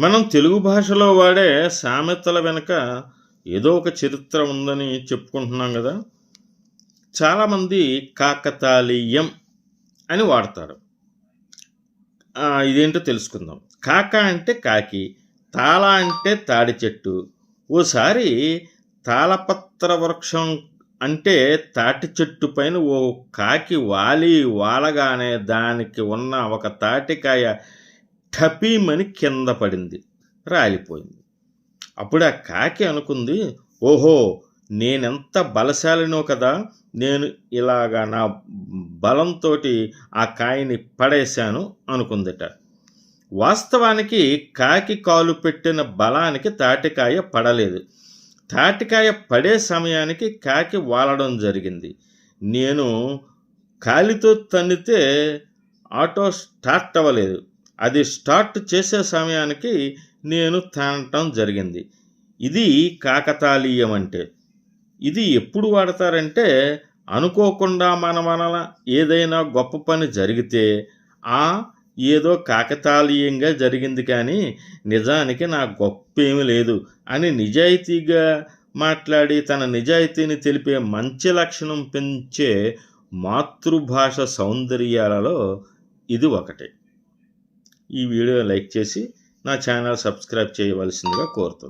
మనం తెలుగు భాషలో వాడే సామెతల వెనుక ఏదో ఒక చరిత్ర ఉందని చెప్పుకుంటున్నాం కదా. చాలామంది కాకతాళీయం అని వాడతారు. ఇదేంటో తెలుసుకుందాం. కాక అంటే కాకి తాళ అంటే తాడి చెట్టు. ఓసారి తాళపత్ర వృక్షం అంటే తాటి చెట్టు పైన ఓ కాకి వాలి వాలగానే దానికి ఉన్న ఒక తాటికాయ ఠపీమని కింద పడింది రాలిపోయింది. అప్పుడు ఆ కాకి అనుకుంది ఓహో నేనెంత బలశాలినో కదా నేను ఇలాగా నా బలంతో ఆ కాయని పడేశాను అనుకుందిట. వాస్తవానికి కాకి కాలు పెట్టిన బలానికి తాటికాయ పడలేదు. తాటికాయ పడే సమయానికి కాకి వాలడం జరిగింది. నేను కాలితో తన్నితే ఆటో స్టార్ట్ అవ్వలేదు. అది స్టార్ట్ చేసే సమయానికి నేను తనటం జరిగింది. ఇది కాకతాళీయం అంటే. ఇది ఎప్పుడు వాడతారంటే అనుకోకుండా మన మనల ఏదైనా గొప్ప పని జరిగితే ఆ ఏదో కాకతాళీయంగా జరిగింది కానీ నిజానికి నా గొప్ప ఏమీ లేదు అని నిజాయితీగా మాట్లాడి తన నిజాయితీని తెలిపే మంచి లక్షణం పెంచే మాతృభాష సౌందర్యాలలో ఇది ఒకటి. ఈ వీడియో లైక్ చేసి నా ఛానల్ సబ్స్క్రైబ్ చేయవలసిందిగా కోరుతున్నాను.